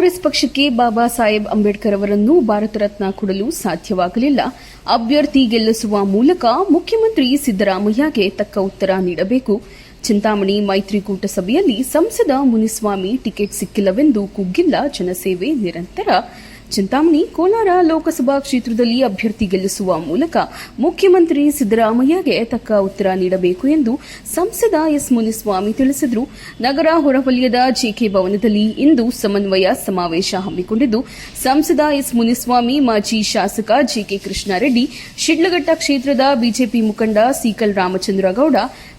ಕಾಂಗ್ರೆಸ್ ಪಕ್ಷಕ್ಕೆ ಬಾಬಾ ಸಾಹೇಬ್ ಅಂಬೇಡ್ಕರ್ ಅವರನ್ನು ಭಾರತ ರತ್ನ ಕೊಡಲು ಸಾಧ್ಯವಾಗಲಿಲ್ಲ. ಅಭ್ಯರ್ಥಿ ಗೆಲ್ಲಿಸುವ ಮೂಲಕ ಮುಖ್ಯಮಂತ್ರಿ ಸಿದ್ದರಾಮಯ್ಯಗೆ ತಕ್ಕ ಉತ್ತರ ನೀಡಬೇಕು. ಚಿಂತಾಮಣಿ ಮೈತ್ರಿಕೂಟ ಸಭೆಯಲ್ಲಿ ಸಂಸದ ಮುನಿಸ್ವಾಮಿ ಟಿಕೆಟ್ ಸಿಕ್ಕಿಲ್ಲವೆಂದು ಕುಗ್ಗಿಲ್ಲ ಜನಸೇವೆ ನಿರಂತರ. ಚಿಂತಾಮಣಿ, ಕೋಲಾರ ಲೋಕಸಭಾ ಕ್ಷೇತ್ರದಲ್ಲಿ ಅಭ್ಯರ್ಥಿ ಗೆಲ್ಲಿಸುವ ಮೂಲಕ ಮುಖ್ಯಮಂತ್ರಿ ಸಿದ್ದರಾಮಯ್ಯಗೆ ತಕ್ಕ ಉತ್ತರ ನೀಡಬೇಕು ಎಂದು ಸಂಸದ ಎಸ್ ಮುನಿಸ್ವಾಮಿ ತಿಳಿಸಿದರು. ನಗರ ಹೊರವಲಯದ ಜೆಕೆ ಭವನದಲ್ಲಿ ಇಂದು ಸಮನ್ವಯ ಸಮಾವೇಶ ಹಮ್ಮಿಕೊಂಡಿದ್ದು, ಸಂಸದ ಎಸ್ ಮುನಿಸ್ವಾಮಿ, ಮಾಜಿ ಶಾಸಕ ಜೆಕೆ ಕೃಷ್ಣಾರೆಡ್ಡಿ, ಶಿಡ್ಲಘಟ್ಟ ಕ್ಷೇತ್ರದ ಬಿಜೆಪಿ ಮುಖಂಡ ಸೀಕಲ್ ರಾಮಚಂದ್ರಗೌಡ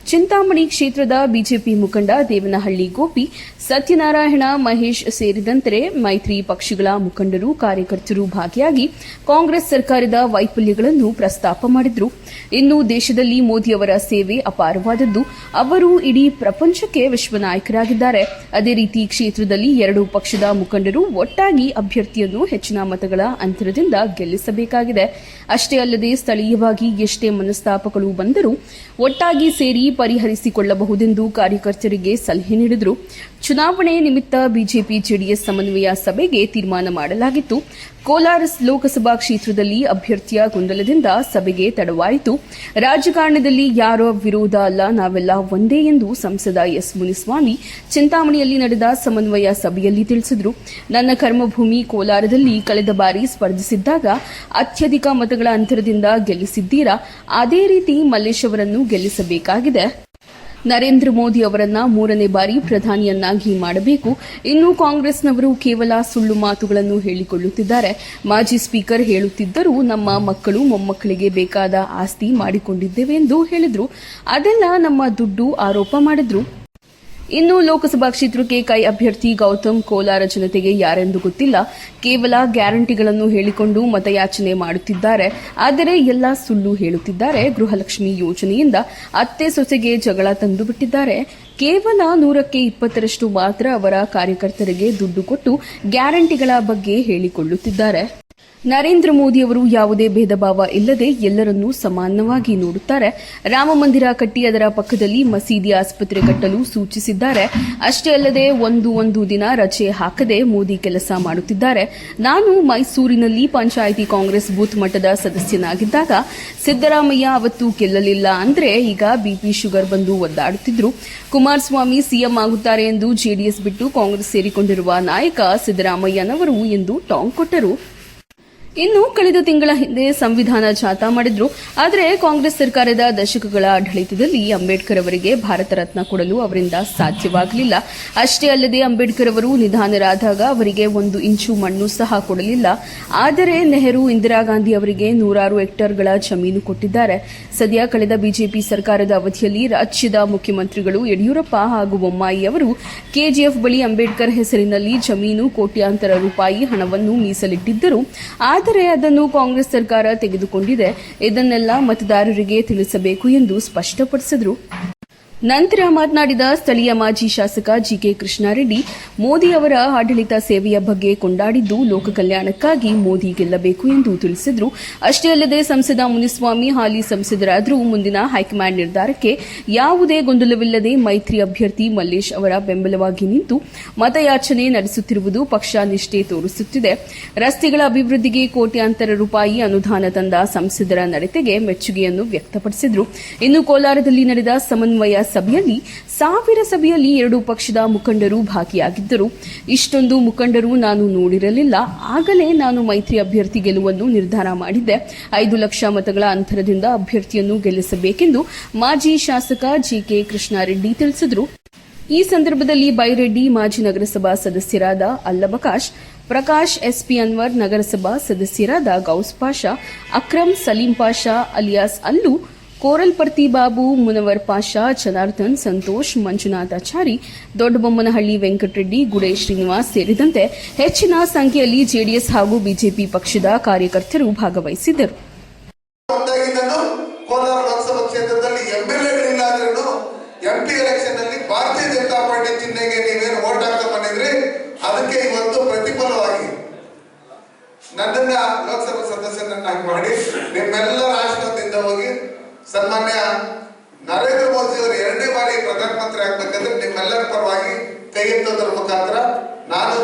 ಚಿಂತಾಮಣಿ ಕ್ಷೇತ್ರದ ಬಿಜೆಪಿ ಮುಖಂಡ ದೇವನಹಳ್ಳಿ ಗೋಪಿ, ಸತ್ಯನಾರಾಯಣ, ಮಹೇಶ್ ಸೇರಿದಂತೆ ಮೈತ್ರಿ ಪಕ್ಷಗಳ ಮುಖಂಡರು, ಕಾರ್ಯಕರ್ತರು ಭಾಗಿಯಾಗಿ ಕಾಂಗ್ರೆಸ್ ಸರ್ಕಾರದ ವೈಫಲ್ಯಗಳನ್ನು ಪ್ರಸ್ತಾಪ ಮಾಡಿದ್ರು. ಇನ್ನು ದೇಶದಲ್ಲಿ ಮೋದಿಯವರ ಸೇವೆ ಅಪಾರವಾದದ್ದು. ಅವರು ಇಡೀ ಪ್ರಪಂಚಕ್ಕೆ ವಿಶ್ವ ನಾಯಕರಾಗಿದ್ದಾರೆ. ಅದೇ ರೀತಿ ಕ್ಷೇತ್ರದಲ್ಲಿ ಎರಡು ಪಕ್ಷದ ಮುಖಂಡರು ಒಟ್ಟಾಗಿ ಅಭ್ಯರ್ಥಿಯನ್ನು ಹೆಚ್ಚಿನ ಮತಗಳ ಅಂತರದಿಂದ ಗೆಲ್ಲಿಸಬೇಕಾಗಿದೆ. ಅಷ್ಟೇ ಅಲ್ಲದೆ ಸ್ಥಳೀಯವಾಗಿ ಎಷ್ಟೇ ಮನಸ್ತಾಪಗಳು ಬಂದರೂ ಒಟ್ಟಾಗಿ ಸೇರಿ ಪರಿಹರಿಸಿಕೊಳ್ಳಬಹುದೆಂದು ಕಾರ್ಯಕರ್ತರಿಗೆ ಸಲಹೆ ನೀಡಿದರು. ಚುನಾವಣೆ ನಿಮಿತ್ತ ಬಿಜೆಪಿ ಜೆಡಿಎಸ್ ಸಮನ್ವಯ ಸಭೆಗೆ ತೀರ್ಮಾನ ಮಾಡಲಾಗಿತ್ತು. ಕೋಲಾರ ಲೋಕಸಭಾ ಕ್ಷೇತ್ರದಲ್ಲಿ ಅಭ್ಯರ್ಥಿಯ ಗೊಂದಲದಿಂದ ಸಭೆಗೆ ತಡವಾಯಿತು. ರಾಜಕಾರಣದಲ್ಲಿ ಯಾರ ವಿರೋಧ ಅಲ್ಲ, ನಾವೆಲ್ಲ ಒಂದೇ ಎಂದು ಸಂಸದ ಎಸ್ ಮುನಿಸ್ವಾಮಿ ಚಿಂತಾಮಣಿಯಲ್ಲಿ ನಡೆದ ಸಮನ್ವಯ ಸಭೆಯಲ್ಲಿ ತಿಳಿಸಿದರು. ನನ್ನ ಕರ್ಮಭೂಮಿ ಕೋಲಾರದಲ್ಲಿ ಕಳೆದ ಬಾರಿ ಸ್ಪರ್ಧಿಸಿದ್ದಾಗ ಅತ್ಯಧಿಕ ಮತಗಳ ಅಂತರದಿಂದ ಗೆಲ್ಲಿಸಿದ್ದೀರಾ? ಅದೇ ರೀತಿ ಮಲ್ಲೇಶ್ ಅವರನ್ನು ಗೆಲ್ಲಿಸಬೇಕಾಗಿದೆ. ನರೇಂದ್ರ ಮೋದಿ ಅವರನ್ನ ಮೂರನೇ ಬಾರಿ ಪ್ರಧಾನಿಯನ್ನಾಗಿ ಮಾಡಬೇಕು. ಇನ್ನು ಕಾಂಗ್ರೆಸ್ನವರು ಕೇವಲ ಸುಳ್ಳು ಮಾತುಗಳನ್ನು ಹೇಳಿಕೊಳ್ಳುತ್ತಿದ್ದಾರೆ. ಮಾಜಿ ಸ್ಪೀಕರ್ ಹೇಳುತ್ತಿದ್ದರೂ ನಮ್ಮ ಮಕ್ಕಳು ಮೊಮ್ಮಕ್ಕಳಿಗೆ ಬೇಕಾದ ಆಸ್ತಿ ಮಾಡಿಕೊಂಡಿದ್ದೇವೆ ಎಂದು ಹೇಳಿದ್ರು. ಅದೆಲ್ಲ ನಮ್ಮ ದುಡ್ಡು ಆರೋಪ ಮಾಡಿದ್ರು. ಇನ್ನು ಲೋಕಸಭಾ ಕ್ಷೇತ್ರಕ್ಕೆ ಕೈ ಅಭ್ಯರ್ಥಿ ಗೌತಮ್ ಕೋಲಾರ ಜನತೆಗೆ ಯಾರೆಂದು ಗೊತ್ತಿಲ್ಲ. ಕೇವಲ ಗ್ಯಾರಂಟಿಗಳನ್ನು ಹೇಳಿಕೊಂಡು ಮತಯಾಚನೆ ಮಾಡುತ್ತಿದ್ದಾರೆ. ಆದರೆ ಎಲ್ಲ ಸುಳ್ಳು ಹೇಳುತ್ತಿದ್ದಾರೆ. ಗೃಹಲಕ್ಷ್ಮಿ ಯೋಜನೆಯಿಂದ ಅತ್ತೆ ಸೊಸೆಗೆ ಜಗಳ ತಂದು ಬಿಟ್ಟಿದ್ದಾರೆ ಕೇವಲ ನೂರಕ್ಕೆ ಇಪ್ಪತ್ತರಷ್ಟು ಮಾತ್ರ ಅವರ ಕಾರ್ಯಕರ್ತರಿಗೆ ದುಡ್ಡು ಕೊಟ್ಟು ಗ್ಯಾರಂಟಿಗಳ ಬಗ್ಗೆ ಹೇಳಿಕೊಳ್ಳುತ್ತಿದ್ದಾರೆ. ನರೇಂದ್ರ ಮೋದಿ ಅವರು ಯಾವುದೇ ಭೇದ ಭಾವ ಇಲ್ಲದೆ ಎಲ್ಲರನ್ನೂ ಸಮಾನವಾಗಿ ನೋಡುತ್ತಾರೆ. ರಾಮ ಮಂದಿರ ಕಟ್ಟಿ ಅದರ ಪಕ್ಕದಲ್ಲಿ ಮಸೀದಿ ಆಸ್ಪತ್ರೆ ಕಟ್ಟಲು ಸೂಚಿಸಿದ್ದಾರೆ. ಅಷ್ಟೇ ಅಲ್ಲದೆ ಒಂದು ಒಂದು ದಿನ ರಜೆ ಹಾಕದೆ ಮೋದಿ ಕೆಲಸ ಮಾಡುತ್ತಿದ್ದಾರೆ. ನಾನು ಮೈಸೂರಿನಲ್ಲಿ ಪಂಚಾಯಿತಿ ಕಾಂಗ್ರೆಸ್ ಬೂತ್ ಮಟ್ಟದ ಸದಸ್ಯನಾಗಿದ್ದಾಗ ಸಿದ್ದರಾಮಯ್ಯ ಅವತ್ತು ಗೆಲ್ಲಲಿಲ್ಲ ಅಂದ್ರೆ ಈಗ ಬಿಪಿ ಶುಗರ್ ಬಂದು ಒದ್ದಾಡುತ್ತಿದ್ರು. ಕುಮಾರಸ್ವಾಮಿ ಸಿಎಂ ಆಗುತ್ತಾರೆ ಎಂದು ಜೆಡಿಎಸ್ ಬಿಟ್ಟು ಕಾಂಗ್ರೆಸ್ ಸೇರಿಕೊಂಡಿರುವ ನಾಯಕ ಸಿದ್ದರಾಮಯ್ಯನವರು ಎಂದು ಟಾಂಗ್ ಕೊಟ್ಟರು. ಇನ್ನು ಕಳೆದ ತಿಂಗಳ ಹಿಂದೆ ಸಂವಿಧಾನ ಜಾಥಾ ಮಾಡಿದ್ರು. ಆದರೆ ಕಾಂಗ್ರೆಸ್ ಸರ್ಕಾರದ ದಶಕಗಳ ಆಡಳಿತದಲ್ಲಿ ಅಂಬೇಡ್ಕರ್ ಅವರಿಗೆ ಭಾರತ ರತ್ನ ಕೊಡಲು ಅವರಿಂದ ಸಾಧ್ಯವಾಗಲಿಲ್ಲ. ಅಷ್ಟೇ ಅಲ್ಲದೆ ಅಂಬೇಡ್ಕರ್ ಅವರು ನಿಧಾನರಾದಾಗ ಅವರಿಗೆ ಒಂದು ಇಂಚು ಮಣ್ಣು ಸಹ ಕೊಡಲಿಲ್ಲ. ಆದರೆ ನೆಹರು, ಇಂದಿರಾ ಗಾಂಧಿ ಅವರಿಗೆ ನೂರಾರು ಹೆಕ್ಟರ್ಗಳ ಜಮೀನು ಕೊಟ್ಟಿದ್ದಾರೆ. ಸದ್ಯ ಕಳೆದ ಬಿಜೆಪಿ ಸರ್ಕಾರದ ಅವಧಿಯಲ್ಲಿ ರಾಜ್ಯದ ಮುಖ್ಯಮಂತ್ರಿಗಳು ಯಡಿಯೂರಪ್ಪ ಹಾಗೂ ಬೊಮ್ಮಾಯಿ ಅವರು ಕೆಜಿಎಫ್ ಬಳಿ ಅಂಬೇಡ್ಕರ್ ಹೆಸರಿನಲ್ಲಿ ಜಮೀನು ಕೋಟ್ಯಾಂತರ ರೂಪಾಯಿ ಹಣವನ್ನು ಮೀಸಲಿಟ್ಟಿದ್ದರು. ಆದರೆ ಅದನ್ನು ಕಾಂಗ್ರೆಸ್ ಸರ್ಕಾರ ತೆಗೆದುಕೊಂಡಿದೆ. ಇದನ್ನೆಲ್ಲ ಮತದಾರರಿಗೆ ತಿಳಿಸಬೇಕು ಎಂದು ಸ್ಪಷ್ಟಪಡಿಸಿದರು. ನಂತರ ಮಾತನಾಡಿದ ಸ್ಥಳೀಯ ಮಾಜಿ ಶಾಸಕ ಜಿಕೆ ಕೃಷ್ಣಾರೆಡ್ಡಿ, ಮೋದಿ ಅವರ ಆಡಳಿತ ಸೇವೆಯ ಬಗ್ಗೆ ಕೊಂಡಾಡಿದ್ದು ಲೋಕ ಕಲ್ಯಾಣಕ್ಕಾಗಿ ಮೋದಿ ಗೆಲ್ಲಬೇಕು ಎಂದು ತಿಳಿಸಿದರು. ಅಷ್ಟೇ ಅಲ್ಲದೆ ಸಂಸದ ಮುನಿಸ್ವಾಮಿ, ಹಾಲಿ ಸಂಸದರಾದರೂ ಮುಂದಿನ ಹೈಕಮಾಂಡ್ ನಿರ್ಧಾರಕ್ಕೆ ಯಾವುದೇ ಗೊಂದಲವಿಲ್ಲದೆ ಮೈತ್ರಿ ಅಭ್ಯರ್ಥಿ ಮಲ್ಲೇಶ್ ಅವರ ಬೆಂಬಲವಾಗಿ ನಿಂತು ಮತಯಾಚನೆ ನಡೆಸುತ್ತಿರುವುದು ಪಕ್ಷ ನಿಷ್ಠೆ ತೋರಿಸುತ್ತಿದೆ. ರಸ್ತೆಗಳ ಅಭಿವೃದ್ಧಿಗೆ ಕೋಟ್ಯಾಂತರ ರೂಪಾಯಿ ಅನುದಾನ ತಂದ ಸಂಸದರ ನಡತೆಗೆ ಮೆಚ್ಚುಗೆಯನ್ನು ವ್ಯಕ್ತಪಡಿಸಿದರು. ಇನ್ನು ಕೋಲಾರದಲ್ಲಿ ನಡೆದ ಸಮನ್ವಯ ಸಭೆಯಲ್ಲಿ, ಸಾವಿರ ಸಭೆಯಲ್ಲಿ ಎರಡು ಪಕ್ಷದ ಮುಖಂಡರು ಭಾಗಿಯಾಗಿದ್ದರು. ಇಷ್ಟೊಂದು ಮುಖಂಡರು ನಾನು ನೋಡಿರಲಿಲ್ಲ. ಆಗಲೇ ನಾನು ಮೈತ್ರಿ ಅಭ್ಯರ್ಥಿ ಗೆಲುವನ್ನು ನಿರ್ಧಾರ ಮಾಡಿದ್ದೆ. ಐದು ಲಕ್ಷ ಮತಗಳ ಅಂತರದಿಂದ ಅಭ್ಯರ್ಥಿಯನ್ನು ಗೆಲ್ಲಿಸಬೇಕೆಂದು ಮಾಜಿ ಶಾಸಕ ಜಿಕೆ ಕೃಷ್ಣಾರೆಡ್ಡಿ ತಿಳಿಸಿದರು. ಈ ಸಂದರ್ಭದಲ್ಲಿ ಬೈರೆಡ್ಡಿ ಮಾಜಿ ನಗರಸಭಾ ಸದಸ್ಯರಾದ ಅಲ್ಲಬಕಾಶ್, ಪ್ರಕಾಶ್ ಎಸ್ಪಿ ಅನ್ವರ್ ನಗರಸಭಾ ಸದಸ್ಯರಾದ ಗೌಸ್ ಪಾಷಾ, ಅಕ್ರಮ್ ಸಲೀಂ ಪಾಷಾ, ಅಲಿಯಾಸ್ ಅಲ್ಲು ಕೋರಲ್ಪರ್ತಿ ಬಾಬು, ಮುನವರ್ ಪಾಷಾ, ಜನಾರ್ದನ್, ಸಂತೋಷ್ ಮಂಜುನಾಥಾಚಾರಿ ದೊಡ್ಡಬೊಮ್ಮನಹಳ್ಳಿ ವೆಂಕಟರೆಡ್ಡಿ ಗುಡೇ ಶ್ರೀನಿವಾಸ್ ಸೇರಿದಂತೆ ಹೆಚ್ಚಿನ ಸಂಖ್ಯೆಯಲ್ಲಿ ಜೆಡಿಎಸ್ ಹಾಗೂ ಬಿಜೆಪಿ ಪಕ್ಷದ ಕಾರ್ಯಕರ್ತರು ಭಾಗವಹಿಸಿದ್ದರು. ನನ್ನನ್ನ ಲೋಕಸಭಾ ಸದಸ್ಯನನ್ನಾಗಿ ಮಾಡಿ ನಿಮ್ಮೆಲ್ಲರ ಆಶೀರ್ವಾದದಿಂದ ಹೋಗಿ ಸನ್ಮಾನ್ಯ ನರೇಂದ್ರ ಮೋದಿ ಅವರು ಎರಡನೇ ಬಾರಿ ಪ್ರಧಾನಮಂತ್ರಿ ಆಗ್ಬೇಕಂದ್ರೆ ನಿಮ್ಮೆಲ್ಲರ ಪರವಾಗಿ ಕೈ ಎತ್ತೋದ್ರ ಮುಖಾಂತರ ನಾನು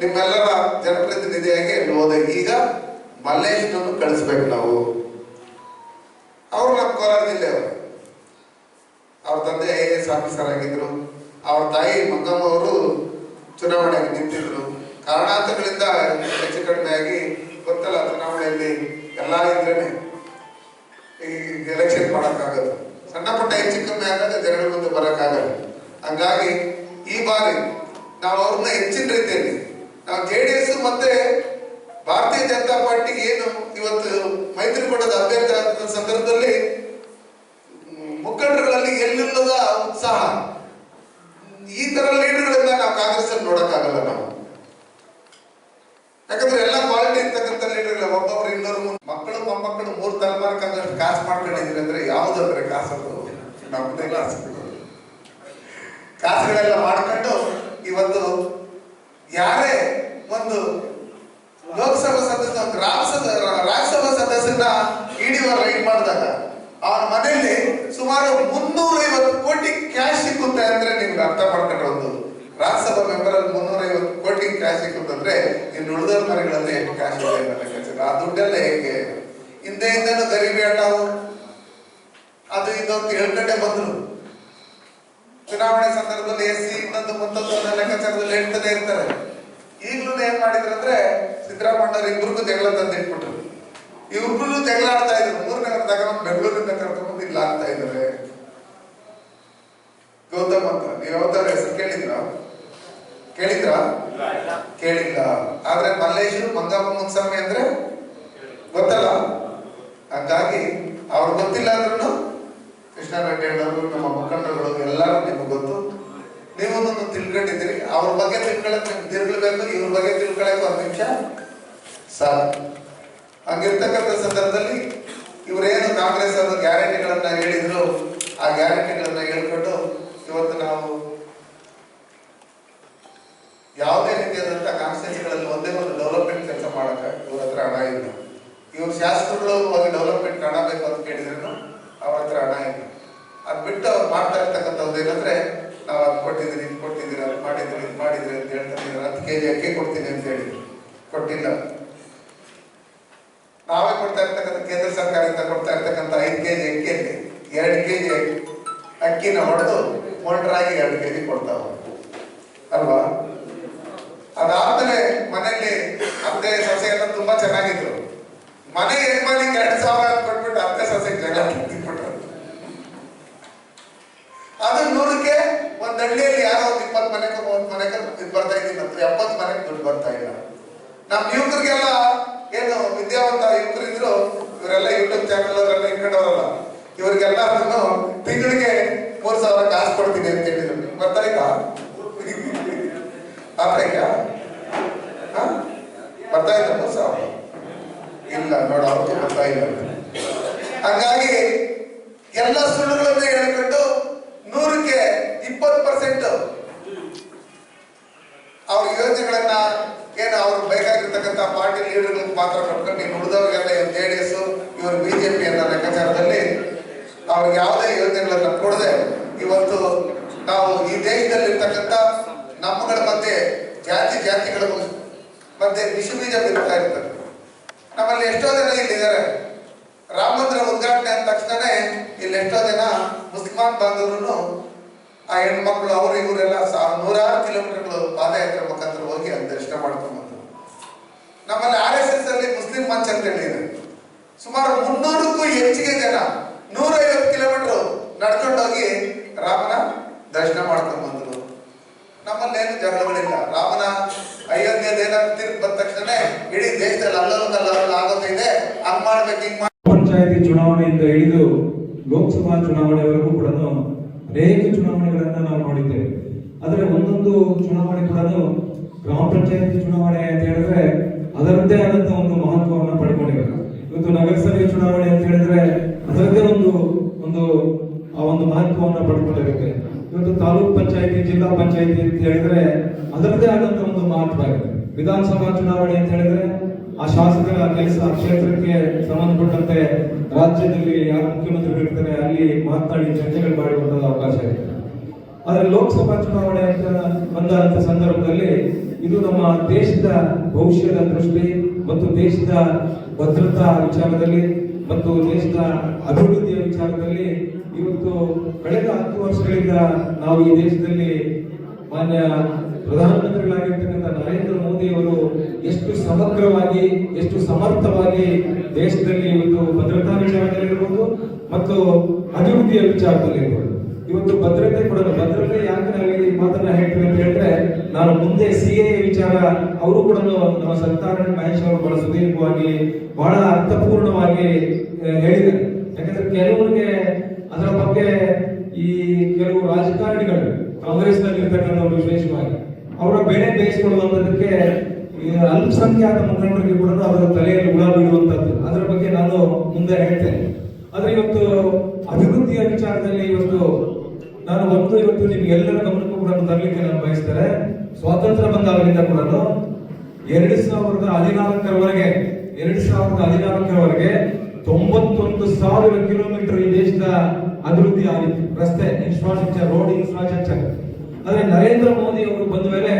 ನಿಮ್ಮೆಲ್ಲರ ಜನಪ್ರತಿನಿಧಿಯಾಗಿ ಅಲ್ಲಿ ಈಗ ಮಲ್ಲೇಶ್ನನ್ನು ಕಳಿಸ್ಬೇಕು ನಾವು. ಅವರು ನಮ್ಮ ಕೋಲಾರ ಜಿಲ್ಲೆಯವರು ಅವ್ರ. ತಂದೆ ಐ ಎಸ್ ಆಫೀಸರ್ ಆಗಿದ್ರು. ಅವ್ರ ತಾಯಿ ಮಂಗಮ್ಮ ಅವರು ಚುನಾವಣೆಗೆ ನಿಂತಿದ್ರು. ಕಾರಣಾಂತರಗಳಿಂದ ಹೆಚ್ಚು ಕಡಿಮೆ ಆಗಿ ಗೊತ್ತಲ್ಲ, ಚುನಾವಣೆಯಲ್ಲಿ ಎಲ್ಲ ಇದ್ರೇನೆ ಎಲೆಕ್ಷನ್ ಮಾಡೋಕ್ಕಾಗಲ್ಲ. ಸಣ್ಣ ಪುಟ್ಟ ಹೆಚ್ಚು ಕಮ್ಮಿ ಆದಾಗ ಜನಗಳ ಮುಂದೆ ಬರೋಕ್ಕಾಗಲ್ಲ. ಹಂಗಾಗಿ ಈ ಬಾರಿ ನಾವು ಅವ್ರನ್ನ ಹೆಚ್ಚಿನ ರೀತಿಯಲ್ಲಿ, ನಾವು ಜೆ ಡಿ ಎಸ್ ಮತ್ತೆ ಭಾರತೀಯ ಜನತಾ ಪಾರ್ಟಿಗೆ ಏನು ಇವತ್ತು ಮೈತ್ರಿಕೂಟದ ಅಭ್ಯರ್ಥಿ ಆದ ಸಂದರ್ಭದಲ್ಲಿ ಮುಖಂಡರುಗಳಲ್ಲಿ ಎಲ್ಲಿಲ್ಲದ ಉತ್ಸಾಹ. ಈ ತರ ಲೀಡರ್ಗಳಿಂದ ನಾವು ಕಾಂಗ್ರೆಸ್ ಅಲ್ಲಿ ನೋಡಕ್ಕಾಗಲ್ಲ ನಾವು. ಯಾಕಂದ್ರೆ ಎಲ್ಲ ಕ್ವಾಲಿಟಿ ಇರ್ತಕ್ಕಂಥ ಲೀಡರ್ಗಳ ಒಬ್ಬೊಬ್ರು ಇನ್ನೊರು ಮಕ್ಕಳು, ಮೊಮ್ಮಕ್ಕಳು ಮೂರು ತಲೆಮಾರಕ್ಕಂದಷ್ಟು ಕಾಸು ಮಾಡ್ಕೊಂಡಿದ್ದೀರಿ ಅಂದ್ರೆ ಯಾವ್ದಂದ್ರೆ ಕಾಸು ನಮ್ಮದೇ ಕಾಸು ಕಾಸುಗಳೆಲ್ಲ ಮಾಡ್ಕೊಂಡು ಇವತ್ತು ಯಾರೇ ಒಂದು ಲೋಕಸಭಾ ಸದಸ್ಯ ರಾಜ್ಯಸಭಾ ರಾಜ್ಯಸಭಾ ಸದಸ್ಯನ ಇಡಿವರ್ ರೈಡ್ ಮಾಡಿದಾಗ ಅವ್ರ ಮನೆಯಲ್ಲಿ ಸುಮಾರು ಮುನ್ನೂರೈವತ್ತು ಕೋಟಿ ಕ್ಯಾಶ್ ಸಿಕ್ಕುತ್ತೆ ಅಂದ್ರೆ ನಿಮ್ಗೆ ಅರ್ಥ ಮಾಡ್ಕೊಂಡ್ರೆ ಒಂದು ರಾಜ್ಯಸಭಾ ಮೆಂಬರ್ ಅಲ್ಲಿ ಮುನ್ನೂರೈವತ್ತು ಕೋಟಿ ಕ್ಯಾಶ್ ಸಿಕ್ಕಂತಂದ್ರೆ ಇನ್ನು ಉಳಿದ ಮನೆಗಳಲ್ಲಿ ಕ್ಯಾಶ್ ಇದೆ ಅಂತ ಲೆಕ್ಕಾಚಾರ. ಆ ದುಡ್ಡೆಲ್ಲ ಹೇಗೆ? ಹಿಂದೆ ಹಿಂದೆನೂ ಗರೀಬಿ ಹಣ್ಣಾವು ಅದು ಇದು ಅಂತ ಗಂಟೆ ಬಂದ್ರು. ಚುನಾವಣೆ ಸಂದರ್ಭದಲ್ಲಿ ಎಸ್ ಸಿ ಇನ್ನೊಂದು ಮತ್ತೊಂದು ಲೆಕ್ಕಾಚಾರದಲ್ಲಿ ಹೇಳ್ತಾನೆ ಇರ್ತಾರೆ. ಈಗಲೂ ಏನ್ ಮಾಡಿದ್ರು ಅಂದ್ರೆ ಸಿದ್ದರಾಮಯ್ಯವ್ರು ಇಬ್ರಿಗೂ ಜಗಳ ತಂದಿಟ್ಬಿಟ್ರು. ಇವ್ರಿಗೂ ಜಗಳ ಆಡ್ತಾ ಇದ್ರು. ಮೂರನೇ ತಗೊಂಡು ಬೆಂಗಳೂರಿಂದ ಕರ್ಕೊಂಡ್ಬಂದು ಇಲ್ಲ ಆಗ್ತಾ ಇದ್ದಾರೆ. ಗೌತಮ್ ಅಂತ. ನೀವು ಯಾವ್ದಾರ ಹೆಸರು ಕೇಳಿದ್ರ ಕೇಳಿದ್ರ? ಕೇಳಿಲ್ಲ. ಆದ್ರೆ ಮಲ್ಲೇಶ್ವರು ಮಂಗಪ್ಪ ಮುನ್ಸ್ವಾಮಿ ಅಂದ್ರೆ ಗೊತ್ತಲ್ಲ? ಹಂಗಾಗಿ ಅವ್ರು ಗೊತ್ತಿಲ್ಲ ಅಂದ್ರೂ ಕೃಷ್ಣ ರೆಡ್ಡಿ ಅವರು ನಮ್ಮ ಮುಖಂಡರುಗಳು ಎಲ್ಲರೂ ನಿಮ್ಗೆ ಗೊತ್ತು. ನೀವು ಒಂದೊಂದು ತಿಳ್ಕೊಂಡಿದ್ದೀರಿ. ಅವ್ರ ಬಗ್ಗೆ ತಿಳ್ಕೊಳಕ್ ನಿಮ್ಗೆ ತಿರುಗಬೇಕು ಇವ್ರ ಬಗ್ಗೆ ತಿಳ್ಕೊಳಕ್ ಒಂದು ನಿಮಿಷ ಸಾಕು. ಹಂಗಿರ್ತಕ್ಕಂಥ ಸಂದರ್ಭದಲ್ಲಿ ಇವರೇನು ಕಾಂಗ್ರೆಸ್ ಅವರು ಗ್ಯಾರಂಟಿಗಳನ್ನ ಹೇಳಿದ್ರು ಆ ಗ್ಯಾರಂಟಿಗಳನ್ನ ಹೇಳ್ಕೊಂಡು ಇವತ್ತು ನಾವು ಯಾವುದೇ ರೀತಿಯಾದಂಥ ಕಾನ್ಸ್ಟಿಟ್ಯೂನ್ಸಿಗಳಲ್ಲಿ ಒಂದೇ ಒಂದು ಡೆವಲಪ್ಮೆಂಟ್ ಕೆಲಸ ಮಾಡಕ್ಕೆ ಇವ್ರ ಹತ್ರ ಹಣ ಇಲ್ಲ. ಇವ್ರ ಶಾಸಕರುಗಳು ಹೋಗಿ ಡೆವಲಪ್ಮೆಂಟ್ ಹಣ ಬೇಕು ಅಂತ ಕೇಳಿದ್ರೂ ಅವ್ರ ಹತ್ರ ಹಣ ಇಲ್ಲ. ಅದು ಬಿಟ್ಟು ಅವ್ರು ಮಾಡ್ತಾ ಇರ್ತಕ್ಕಂಥದ್ದು ಏನಂದ್ರೆ, ನಾವು ಅದು ಕೊಟ್ಟಿದ್ದೀರಿ ಇದು ಕೊಟ್ಟಿದ್ದೀರಿ ಅದು ಮಾಡಿದ್ರಿ, ಇದು ಮಾಡಿದ್ರಿ ಅಂತ ಹೇಳ್ತಾರೆ ಹತ್ತು ಕೆ ಜಿ ಅಕ್ಕಿ ಕೊಡ್ತೀನಿ ಅಂತ ಹೇಳಿ. ಕೊಟ್ಟಿಲ್ಲ. ನಾವೇ ಕೊಡ್ತಾ ಇರ್ತಕ್ಕಂಥ ಕೇಂದ್ರ ಸರ್ಕಾರದಿಂದ ಕೊಡ್ತಾ ಇರ್ತಕ್ಕಂಥ ಐದು ಕೆ ಜಿ ಅಕ್ಕಿಯಲ್ಲಿ ಎರಡು ಕೆ ಜಿ ಅಕ್ಕಿನ ಹೊಡೆದು ಮೊಂಡ್ರಾಗಿ ಎರಡು ಕೆ ಜಿ ಕೊಡ್ತಾವ ಅದಾದ್ಮೇಲೆ ಮನೆಯಲ್ಲಿ ಅತ್ತೆ, ಸೊಸೆ ಎಲ್ಲ ತುಂಬಾ ಚೆನ್ನಾಗಿದ್ರು. ಮನೆ ಯಜಮಾನಿಗೆ ಎರಡು ಸಾವಿರ ಕೊಟ್ಬಿಟ್ಟು ಅತ್ತೆ ಸೊಸೆಗೆ ತಿಂದ್ಬಿಟ್ರು ಅದು ನೂರಕ್ಕೆ ಒಂದ್ ಹಳ್ಳಿಯಲ್ಲಿ ಯಾರೋ ಒಂದ್ ಇಪ್ಪತ್ತು ಮನೆಗೆ ಒಂದ್ ಮನೆಗೆ ಬರ್ತಾ ಇದ್ದೀನಿ ಅಂತ ಎಪ್ಪತ್ತು ಮನೆಗೆ ದುಡ್ಡು ಬರ್ತಾ ಇಲ್ಲ. ನಮ್ಮ ಯುವಕರಿಗೆಲ್ಲ ಏನು ವಿದ್ಯಾವಂತ ಯುವಕರು ಇದ್ರು ಇವರೆಲ್ಲ ಯೂಟ್ಯೂಬ್ ಚಾನಲ್ ಅವರೆಲ್ಲ ಇಟ್ಕೊಂಡವರಲ್ಲ ಇವ್ರಿಗೆಲ್ಲ ತಿಂಗಳಿಗೆ ಮೂರ್ ಸಾವಿರ ಕಾಸು ಕೊಡ್ತೀನಿ ಅಂತ ಹೇಳಿದ್ರು. ಬರ್ತಾ ಹಾ? ಬರ್ತಾ ಇಲ್ಲ ಇಲ್ಲ, ನೋಡ ಅವ್ರಿಗೂ ಬರ್ತಾ ಇಲ್ಲ. ಹಾಗಾಗಿ ಎಲ್ಲ ಸುಳ್ಳುಗಳನ್ನ ಹೇಳ್ಕೊಂಡು ನೂರಕ್ಕೆ ಇಪ್ಪತ್ತು ಪರ್ಸೆಂಟ್ ಅವ್ರ ಯೋಜನೆಗಳನ್ನ ಏನು ಅವ್ರು ಬೇಕಾಗಿರ್ತಕ್ಕಂಥ ಪಾರ್ಟಿ ಲೀಡರ್ಗಳಿಗೆ ಮಾತ್ರ ಕೊಟ್ಕೊಂಡು ಇನ್ನು ಉಳಿದವ್ರಿಗೆಲ್ಲ ಜೆ ಡಿ ಎಸ್ ಇವರು ಬಿಜೆಪಿ ಅನ್ನೋ ಲೆಕ್ಕಾಚಾರದಲ್ಲಿ ಅವ್ರಿಗೆ ಯಾವುದೇ ಯೋಜನೆಗಳನ್ನ ಕೊಡದೆ ಇವತ್ತು ನಾವು ಈ ದೇಶದಲ್ಲಿರ್ತಕ್ಕಂಥ ನಮ್ಮಗಳ ಮಧ್ಯೆ ಜಾತಿ ಜಾತಿಗಳ ಮಧ್ಯೆ ವಿಷ ಬೀಜ ಬಿಡ್ತಾ ಇರ್ತಾರೆ. ನಮ್ಮಲ್ಲಿ ಎಷ್ಟೋ ಜನ ಇಲ್ಲಿದ್ದಾರೆ. ರಾಮ ಮಂದಿರ ಉದ್ಘಾಟನೆ ಅಂದ ತಕ್ಷಣ ಇಲ್ಲಿ ಎಷ್ಟೋ ಜನ ಮುಸ್ಲಿಮಾನ್ ಬಾಂಧವರು ಆ ಹೆಣ್ಮಕ್ಳು ಅವರು ಇವರೆಲ್ಲ ನೂರಾರು ಕಿಲೋಮೀಟರ್ಗಳು ಪಾದಯಾತ್ರೆ ಮುಖಾಂತರ ಹೋಗಿ ಅಲ್ಲಿ ದರ್ಶನ ಮಾಡ್ಕೊಂಡ್ಬಂದ್ರು ನಮ್ಮಲ್ಲಿ ಆರ್ ಎಸ್ ಎಸ್ ಅಲ್ಲಿ ಮುಸ್ಲಿಂ ಮಂಚ್ ಅಂತ ಹೇಳಿದೆ ಸುಮಾರು ಮುನ್ನೂರಕ್ಕೂ ಹೆಚ್ಚಿಗೆ ಜನ, ನೂರೈವತ್ತು ಕಿಲೋಮೀಟರ್ ನಡ್ಕೊಂಡು ಹೋಗಿ ರಾಮನ ದರ್ಶನ ಮಾಡ್ಕೊಂಡ್ ಬಂದ್ರು ನಮ್ಮಲ್ಲಿ ಏನು ಜಗಳಗಳಿಲ್ಲ. ರಾಮನ ಅಯೋಧ್ಯೆ ತೀರ್ಪು ಬಂದ ತಕ್ಷಣ ಇಡೀ ದೇಶದಲ್ಲಿ ಅಲ್ಲೊಂದು ಕಲ್ಲೊಂದು ಆಗೋದಿದೆ ಹಂಗ್ ಮಾಡ್ಬೇಕು, ಹಿಂಗ್ ಮಾಡ್ಬೇಕು ಪಂಚಾಯತಿ ಚುನಾವಣೆಯಿಂದ ಹಿಡಿದು ಲೋಕಸಭಾ ಚುನಾವಣೆವರೆಗೂ ಕೂಡ ಅನೇಕ ಚುನಾವಣೆಗಳನ್ನ ನಾವು ನೋಡಿದ್ದೇವೆ ಆದರೆ ಒಂದೊಂದು ಚುನಾವಣೆ ಕೂಡ ಗ್ರಾಮ ಪಂಚಾಯತಿ ಚುನಾವಣೆ ಅಂತ ಹೇಳಿದ್ರೆ ಅದರದ್ದೇ ಆದಂತ ಒಂದು ಮಹತ್ವವನ್ನು ಪಡ್ಕೊಂಡಿವೆ ಇವತ್ತು ನಗರಸಭೆ ಚುನಾವಣೆ ಅಂತ ಹೇಳಿದ್ರೆ ಅದರದ್ದೇ ಒಂದು ಒಂದು ಆ ಒಂದು ಮಹತ್ವವನ್ನು ಪಡ್ಕೊಂಡಿರುತ್ತೆ ಇವತ್ತು ತಾಲೂಕ್ ಪಂಚಾಯತಿ ಜಿಲ್ಲಾ ಪಂಚಾಯತಿ ಅಂತ ಹೇಳಿದ್ರೆ ಅದರದ್ದೇ ಆದಂತ ಒಂದು ಮಹತ್ವ ಇದೆ ವಿಧಾನಸಭಾ ಚುನಾವಣೆ ಅಂತ ಹೇಳಿದ್ರೆ ಆ ಶಾಸಕರ ಕೆಲಸ ಕ್ಷೇತ್ರಕ್ಕೆ ಸಂಬಂಧಪಟ್ಟಂತೆ ರಾಜ್ಯದಲ್ಲಿ ಯಾರು ಮುಖ್ಯಮಂತ್ರಿಗಳು ಇರ್ತಾರೆ, ಅಲ್ಲಿ ಮಾತನಾಡಿ ಚರ್ಚೆಗಳು ಮಾಡುವಂತಹ ಅವಕಾಶ ಇದೆ. ಆದರೆ ಲೋಕಸಭಾ ಚುನಾವಣೆ ಅಂತ ಬಂದಂತ ಸಂದರ್ಭದಲ್ಲಿ ಇದು ನಮ್ಮ ದೇಶದ ಭವಿಷ್ಯದ ದೃಷ್ಟಿ ಮತ್ತು ದೇಶದ ಭದ್ರತಾ ವಿಚಾರದಲ್ಲಿ ಮತ್ತು ದೇಶದ ಅಭಿವೃದ್ಧಿಯ ವಿಚಾರದಲ್ಲಿ ಇವತ್ತು ಕಳೆದ ಹತ್ತು ವರ್ಷಗಳಿಂದ ನಾವು ಈ ದೇಶದಲ್ಲಿ ಮಾನ್ಯ ಪ್ರಧಾನಮಂತ್ರಿಗಳಾಗಿರ್ತಕ್ಕಂಥ ನರೇಂದ್ರ ಮೋದಿ ಅವರು ಎಷ್ಟು ಸಮಗ್ರವಾಗಿ, ಎಷ್ಟು ಸಮರ್ಥವಾಗಿ ದೇಶದಲ್ಲಿ ಇವತ್ತು ಭದ್ರತಾ ವಿಚಾರದಲ್ಲಿರ್ಬೋದು ಮತ್ತು ಅಭಿವೃದ್ಧಿಯ ವಿಚಾರದಲ್ಲಿರ್ಬೋದು ಇವತ್ತು ಭದ್ರತೆ ಕೂಡ, ಭದ್ರತೆ ಯಾಕೆ ನಾವು ಈ ಮಾತನ್ನ ಹೇಳ್ತೀವಿ ಅಂತ ಹೇಳಿದ್ರೆ, ನಾನು ಮುಂದೆ ಸಿ ಎ ವಿಚಾರ, ಅವರು ಕೂಡ ನಮ್ಮ ಸತ್ಯನಾರಾಯಣ ಮಹೇಶ್ ಅವರು ಬಹಳ ಸುದೀರ್ಘವಾಗಿ, ಬಹಳ ಅರ್ಥಪೂರ್ಣವಾಗಿ ಹೇಳಿದ್ದಾರೆ. ಯಾಕಂದ್ರೆ ಕೆಲವರಿಗೆ ಅದರ ಬಗ್ಗೆ ಈ ಕೆಲವು ರಾಜಕಾರಣಿಗಳು ಕಾಂಗ್ರೆಸ್ನಲ್ಲಿ ಇರ್ತಕ್ಕಂಥವ್ರು ವಿಶೇಷವಾಗಿ, ಅವರ ಬೆಳೆ ಬೇಯಿಸಿಕೊಳ್ಳುವಂತದಕ್ಕೆ ಈ ಅಲ್ಪಸಂಖ್ಯಾತ ಮುಖಂಡರಿಗೆ ಕೂಡ ಅವರ ತಲೆಯಲ್ಲಿ ಹುಳ ಬೀಳುವಂತದ್ದು ಅದರ ಬಗ್ಗೆ ನಾನು ಮುಂದೆ ಹೇಳ್ತೇನೆ. ಆದರೆ ಇವತ್ತು ಅಭಿವೃದ್ಧಿಯ ವಿಚಾರದಲ್ಲಿ ಇವತ್ತು ನಾನು ಒಂದು ಇವತ್ತು ನಿಮ್ಗೆ ಎಲ್ಲರ ಗಮನಕ್ಕೂ ಕೂಡ ತರಲಿಕ್ಕೆ ನಾನು ಬಯಸ್ತಾರೆ. ಸ್ವಾತಂತ್ರ್ಯ ಬಂದಾಗಲಿಂದ ಕೂಡ ಎರಡು ಸಾವಿರದ ಹದಿನಾಲ್ಕರವರೆಗೆ, ಎರಡು ಸಾವಿರದ ಹದಿನಾಲ್ಕರವರೆಗೆ ತೊಂಬತ್ತೊಂದು ಸಾವಿರ ಕಿಲೋಮೀಟರ್ ಈ ದೇಶದ ಅಭಿವೃದ್ಧಿ ಆಗಿತ್ತು ರಸ್ತೆ, ಇನ್ಫ್ರಾಸ್ಟ್ರಕ್ಚರ್, ರೋಡ್, ಇನ್ಫ್ರಾಸ್ಟ್ರಕ್ಚರ್. ಆದರೆ ನರೇಂದ್ರ ಮೋದಿ ಅವರು ಬಂದ ಮೇಲೆ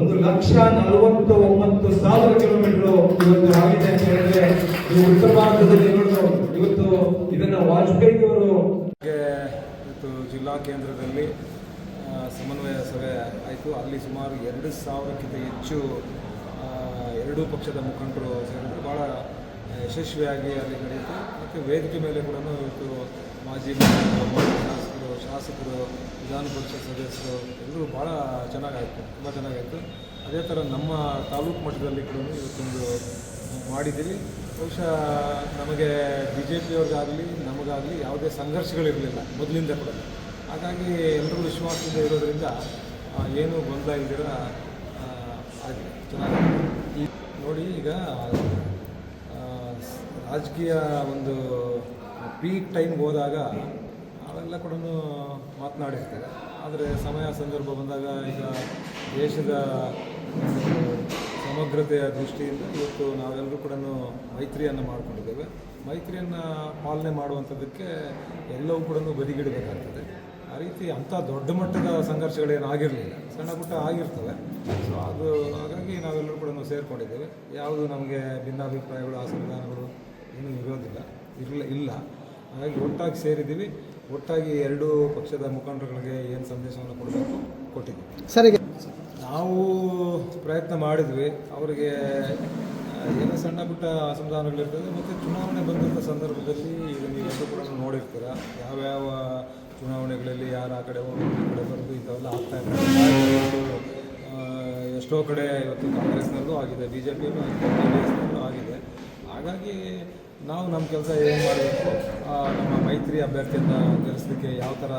ಒಂದು ಲಕ್ಷ ನಲವತ್ತು ಒಂಬತ್ತು ಸಾವಿರ ಕಿಲೋಮೀಟರ್ ಇವತ್ತು ಆಗಿದೆ ಅಂತ ಹೇಳಿದ್ರೆ ನೀವು ಉತ್ತರ ಭಾರತದಲ್ಲಿ ಇವತ್ತು ಇದನ್ನ ವಾಜಪೇಯಿ ಅವರು ಇವತ್ತು ಜಿಲ್ಲಾ ಕೇಂದ್ರದಲ್ಲಿ ಸಮನ್ವಯ ಸಭೆ ಆಯಿತು. ಅಲ್ಲಿ ಸುಮಾರು ಎರಡು ಸಾವಿರಕ್ಕಿಂತ ಹೆಚ್ಚು ಎರಡೂ ಪಕ್ಷದ ಮುಖಂಡರು ಸೇರಿದ್ರು. ಭಾಳ ಯಶಸ್ವಿಯಾಗಿ ಅಲ್ಲಿ ನಡೆಯಿತು. ಮತ್ತು ವೇದಿಕೆ ಮೇಲೆ ಕೂಡ ಇವತ್ತು ಮಾಜಿ ಶಾಸಕರು ವಿಧಾನ ಪರಿಷತ್ ಸದಸ್ಯರು ಎಲ್ಲರೂ ಭಾಳ ಚೆನ್ನಾಗಾಯಿತು ತುಂಬ ಚೆನ್ನಾಗಾಯಿತು. ಅದೇ ಥರ ನಮ್ಮ ತಾಲೂಕು ಮಟ್ಟದಲ್ಲಿ ಕೂಡ ಇವತ್ತೊಂದು ಮಾಡಿದ್ದೀವಿ. ಬಹುಶಃ ನಮಗೆ ಬಿ ಜೆ ಪಿಯವ್ರಿಗಾಗಲಿ ನಮಗಾಗಲಿ ಯಾವುದೇ ಸಂಘರ್ಷಗಳಿರಲಿಲ್ಲ ಮೊದಲಿಂದ ಕೂಡ. ಹಾಗಾಗಿ ಎಲ್ಲರೂ ವಿಶ್ವಾಸದಿಂದ ಇರೋದರಿಂದ ಏನು ಗೊಂದಲ ಇಲ್ದಿರ ಆ, ಆಗಿದೆ. ಚೆನ್ನಾಗಿ ನೋಡಿ ಈಗ ರಾಜಕೀಯ ಒಂದು ಪೀಕ್ ಟೈಮ್ಗೆ ಹೋದಾಗ ಅವೆಲ್ಲ ಕೂಡ ಮಾತನಾಡಿರ್ತೇವೆ. ಆದರೆ ಸಮಯ ಸಂದರ್ಭ ಬಂದಾಗ ಈಗ ದೇಶದ ಸಮಗ್ರತೆಯ ದೃಷ್ಟಿಯಿಂದ ಇವತ್ತು ನಾವೆಲ್ಲರೂ ಕೂಡ ಮೈತ್ರಿಯನ್ನು ಮಾಡಿಕೊಂಡಿದ್ದೇವೆ. ಮೈತ್ರಿಯನ್ನು ಪಾಲನೆ ಮಾಡುವಂಥದ್ದಕ್ಕೆ ಎಲ್ಲವೂ ಕೂಡ ಬದಿಗಿಡಬೇಕಾಗ್ತದೆ. ಆ ರೀತಿ ಅಂಥ ದೊಡ್ಡ ಮಟ್ಟದ ಸಂಘರ್ಷಗಳೇನು ಆಗಿರಲಿಲ್ಲ. ಸಣ್ಣ ಪುಟ್ಟ ಆಗಿರ್ತವೆ. ಸೊ ಅದು ಹಾಗಾಗಿ ನಾವೆಲ್ಲರೂ ಕೂಡ ಸೇರಿಕೊಂಡಿದ್ದೇವೆ. ಯಾವುದು ನಮಗೆ ಭಿನ್ನಾಭಿಪ್ರಾಯಗಳು ಅಸಮಾಧಾನಗಳು ಏನೂ ಇರೋದಿಲ್ಲ. ಇರಲಿಲ್ಲ ಇಲ್ಲ. ಹಾಗಾಗಿ ಒಟ್ಟಾಗಿ ಸೇರಿದ್ದೀವಿ. ಒಟ್ಟಾಗಿ ಎರಡೂ ಪಕ್ಷದ ಮುಖಂಡರುಗಳಿಗೆ ಏನು ಸಂದೇಶವನ್ನು ಕೊಡಬೇಕು? ಕೊಟ್ಟಿದ್ದೀವಿ. ಸರಿಗೆ ನಾವು ಪ್ರಯತ್ನ ಮಾಡಿದ್ವಿ. ಅವರಿಗೆ ಏನೋ ಸಣ್ಣ ಪುಟ್ಟ ಅಸಮಾಧಾನಗಳಿರ್ತದೆ ಮತ್ತು ಚುನಾವಣೆ ಬಂದಂಥ ಸಂದರ್ಭದಲ್ಲಿ ಈಗ ನೀವೆಲ್ಲರೂ ಕೂಡ ನೋಡಿರ್ತೀರ ಯಾವ್ಯಾವ ಚುನಾವಣೆಗಳಲ್ಲಿ ಯಾರು ಆ ಕಡೆ ಹೋಗಿ ಈ ಕಡೆ ಬರೋದು ಇಂಥವೆಲ್ಲ ಆಗ್ತಾ ಇರ್ತದೆ ಆ, ಎಷ್ಟೋ ಕಡೆ ಇವತ್ತು ಕಾಂಗ್ರೆಸ್ನಲ್ಲೂ ಆಗಿದೆ ಬಿ ಜೆ ಪಿಯಲ್ಲೂ ಆಗಿದೆ ಜೆ ಡಿ ಎಸ್ನಲ್ಲೂ ಆಗಿದೆ. ಹಾಗಾಗಿ ನಾವು ನಮ್ಮ ಕೆಲಸ ಏನು ಮಾಡಬೇಕು? ನಮ್ಮ ಮೈತ್ರಿ ಅಭ್ಯರ್ಥಿಯಿಂದ ಗೆಲ್ಲಿಸಲಿಕ್ಕೆ ಯಾವ ಥರ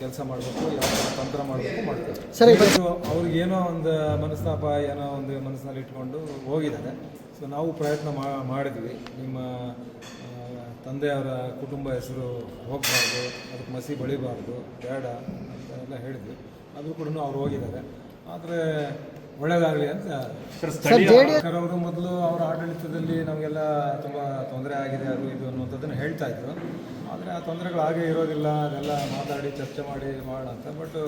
ಕೆಲಸ ಮಾಡಬೇಕು? ಯಾವ ಥರ ತಂತ್ರ ಮಾಡಬೇಕು? ಮಾಡ್ತೇವೆ. ಸರಿ, ಅವ್ರಿಗೆ ಏನೋ ಒಂದು ಮನಸ್ತಾಪ ಏನೋ ಒಂದು ಮನಸ್ಸಿನಲ್ಲಿ ಇಟ್ಕೊಂಡು ಹೋಗಿದ್ದಾರೆ. ಸೊ ನಾವು ಪ್ರಯತ್ನ ಮಾಡಿದ್ವಿ. ನಿಮ್ಮ ತಂದೆಯವರ ಕುಟುಂಬ ಹೆಸರು ಹೋಗಬಾರ್ದು ಅದಕ್ಕೆ ಮಸಿ ಬಳಿಬಾರ್ದು ಬೇಡ ಅಂತ ಎಲ್ಲ ಹೇಳಿದ್ವಿ. ಅದು ಕೂಡ ಅವ್ರು ಹೋಗಿದ್ದಾರೆ. ಆದರೆ ಒಳ್ಳೇದಾಗಲಿ ಅಂತ. ಅವರು ಮೊದಲು ಅವರ ಆಡಳಿತದಲ್ಲಿ ನಮಗೆಲ್ಲ ತುಂಬ ತೊಂದರೆ ಆಗಿದೆ ಅದು ಇದು ಅನ್ನುವಂಥದ್ದನ್ನು ಹೇಳ್ತಾ ಇದ್ರು. ಆದರೆ ಆ ತೊಂದರೆಗಳು ಹಾಗೆ ಇರೋದಿಲ್ಲ ಅದೆಲ್ಲ ಮಾತಾಡಿ ಚರ್ಚೆ ಮಾಡಿ ಮಾಡೋಣ ಅಂತ. ಬಟ್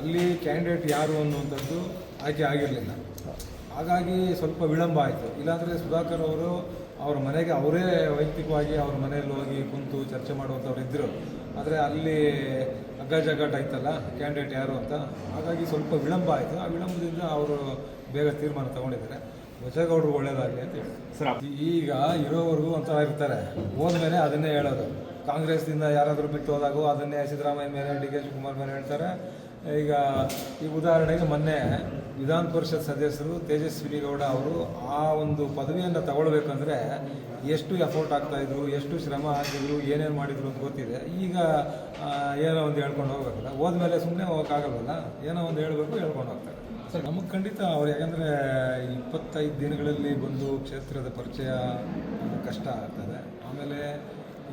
ಅಲ್ಲಿ ಕ್ಯಾಂಡಿಡೇಟ್ ಯಾರು ಅನ್ನುವಂಥದ್ದು ಆಯ್ಕೆ ಆಗಿರಲಿಲ್ಲ. ಹಾಗಾಗಿ ಸ್ವಲ್ಪ ವಿಳಂಬ ಆಯಿತು. ಇಲ್ಲಾಂದರೆ ಸುಧಾಕರ್ ಅವರು ಅವ್ರ ಮನೆಗೆ ಅವರೇ ವೈಯಕ್ತಿಕವಾಗಿ ಅವ್ರ ಮನೆಯಲ್ಲಿ ಹೋಗಿ ಕುಂತು ಚರ್ಚೆ ಮಾಡುವಂಥವ್ರು ಇದ್ದರು ಆದರೆ ಅಲ್ಲಿ ಅಗ್ಗ ಜಗ್ಗಾಟ ಆಯ್ತಲ್ಲ ಕ್ಯಾಂಡಿಡೇಟ್ ಯಾರು ಅಂತ ಹಾಗಾಗಿ ಸ್ವಲ್ಪ ವಿಳಂಬ ಆಯಿತು. ಆ ವಿಳಂಬದಿಂದ ಅವರು ಬೇಗ ತೀರ್ಮಾನ ತಗೊಂಡಿದ್ದಾರೆ. ಬಚ್ಚೇಗೌಡರು ಒಳ್ಳೇದಾಗಲಿ ಅಂತ ಹೇಳಿ. ಸರ್ ಈಗ ಇರೋವರೆಗೂ ಒಂಥರ ಇರ್ತಾರೆ. ಹೋದ್ಮೇಲೆ ಅದನ್ನೇ ಹೇಳೋದು. ಕಾಂಗ್ರೆಸ್ನಿಂದ ಯಾರಾದರೂ ಬಿಟ್ಟು ಹೋದಾಗೂ ಅದನ್ನೇ ಸಿದ್ದರಾಮಯ್ಯ ಮೇಲೆ ಡಿ ಕೆ ಶಿವಕುಮಾರ್ ಮೇಲೆ ಹೇಳ್ತಾರೆ. ಈಗ ಈ ಉದಾಹರಣೆಗೆ ಮೊನ್ನೆ ವಿಧಾನ ಪರಿಷತ್ ಸದಸ್ಯರು ತೇಜಸ್ವಿನಿ ಗೌಡ ಅವರು ಆ ಒಂದು ಪದವಿಯನ್ನು ತಗೊಳ್ಬೇಕಂದ್ರೆ ಎಷ್ಟು ಎಫೋರ್ಟ್ ಆಗ್ತಾಯಿದ್ರು ಎಷ್ಟು ಶ್ರಮ ಹಾಕಿದ್ರು, ಏನೇನು ಮಾಡಿದ್ರು ಅಂತ ಗೊತ್ತಿದೆ. ಈಗ ಏನೋ ಒಂದು ಹೇಳ್ಕೊಂಡು ಹೋಗ್ಬೇಕಲ್ಲ. ಹೋದ್ಮೇಲೆ ಸುಮ್ಮನೆ ಹೋಗೋಕ್ಕಾಗಲ್ವಲ್ಲ? ಏನೋ ಒಂದು ಹೇಳಬೇಕು, ಹೇಳ್ಕೊಂಡು ಹೋಗ್ತಾರೆ. ಸರ್, ನಮಗೆ ಖಂಡಿತ ಅವ್ರು ಯಾಕಂದರೆ ಇಪ್ಪತ್ತೈದು ದಿನಗಳಲ್ಲಿ ಬಂದು ಕ್ಷೇತ್ರದ ಪರಿಚಯ ಕಷ್ಟ ಆಗ್ತದೆ. ಆಮೇಲೆ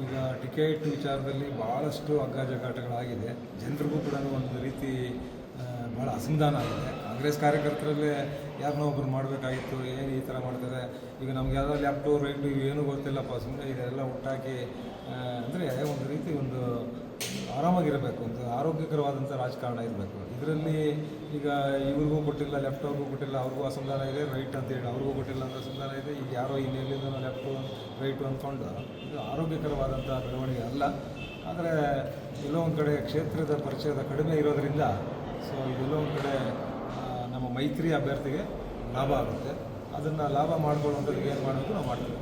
ಈಗ ಟಿಕೆಟ್ ವಿಚಾರದಲ್ಲಿ ಭಾಳಷ್ಟು ಅಗ್ಗಾಜಗಾಟಗಳಾಗಿದೆ ಜನರಿಗೂ ಕೂಡ ಒಂದು ರೀತಿ ಭಾಳ ಅಸಮಾಧಾನ ಆಗಿದೆ. ಕಾಂಗ್ರೆಸ್ ಕಾರ್ಯಕರ್ತರಲ್ಲೇ ಯಾರನ್ನೋ ಒಬ್ಬರು ಮಾಡಬೇಕಾಗಿತ್ತು, ಏನು ಈ ಥರ ಮಾಡ್ತಾರೆ? ಈಗ ನಮ್ಗೆ ಯಾವುದೋ ಲ್ಯಾಪ್ಟು ರೈಟು ಏನೂ ಗೊತ್ತಿಲ್ಲಪ್ಪ ಸುಮ್ಮನೆ ಇದೆಲ್ಲ ಹುಟ್ಟಾಕಿ ಅಂದರೆ ಒಂದು ರೀತಿ ಒಂದು ಆರಾಮಾಗಿರಬೇಕು, ಒಂದು ಆರೋಗ್ಯಕರವಾದಂಥ ರಾಜಕಾರಣ ಇರಬೇಕು. ಇದರಲ್ಲಿ ಈಗ ಇವ್ರಿಗೂ ಕೊಟ್ಟಿಲ್ಲ ಲೆಫ್ಟ್ ಅವ್ರಿಗೂ ಕೊಟ್ಟಿಲ್ಲ ಅವ್ರಿಗೂ ಅಸಮಾಧಾನ ಇದೆ ರೈಟ್ ಅಂತ ಹೇಳಿ, ಅವ್ರಿಗೂ ಕೊಟ್ಟಿಲ್ಲ ಅಂತ ಅಸಮಾಧಾನ ಇದೆ, ಈಗ ಯಾರೋ ಇನ್ನೆಲ್ಲಿಂದ ಲೆಫ್ಟು ರೈಟು ಅಂದ್ಕೊಂಡು ಇದು ಆರೋಗ್ಯಕರವಾದಂಥ ಬೆಳವಣಿಗೆ ಅಲ್ಲ. ಆದರೆ ಎಲ್ಲೋ ಒಂದು ಕಡೆ ಕ್ಷೇತ್ರದ ಪರಿಚಯದ ಕಡಿಮೆ ಇರೋದರಿಂದ ಸೊ ಇದೆಲ್ಲೋ ಒಂದು ಕಡೆ ನಮ್ಮ ಮೈತ್ರಿ ಅಭ್ಯರ್ಥಿಗೆ ಲಾಭ ಆಗುತ್ತೆ. ಅದನ್ನು ಲಾಭ ಮಾಡ್ಕೊಳ್ಳುವಂಥದ್ದು ಏನು ಮಾಡೋದು ನಾವು ಮಾಡ್ತೀವಿ.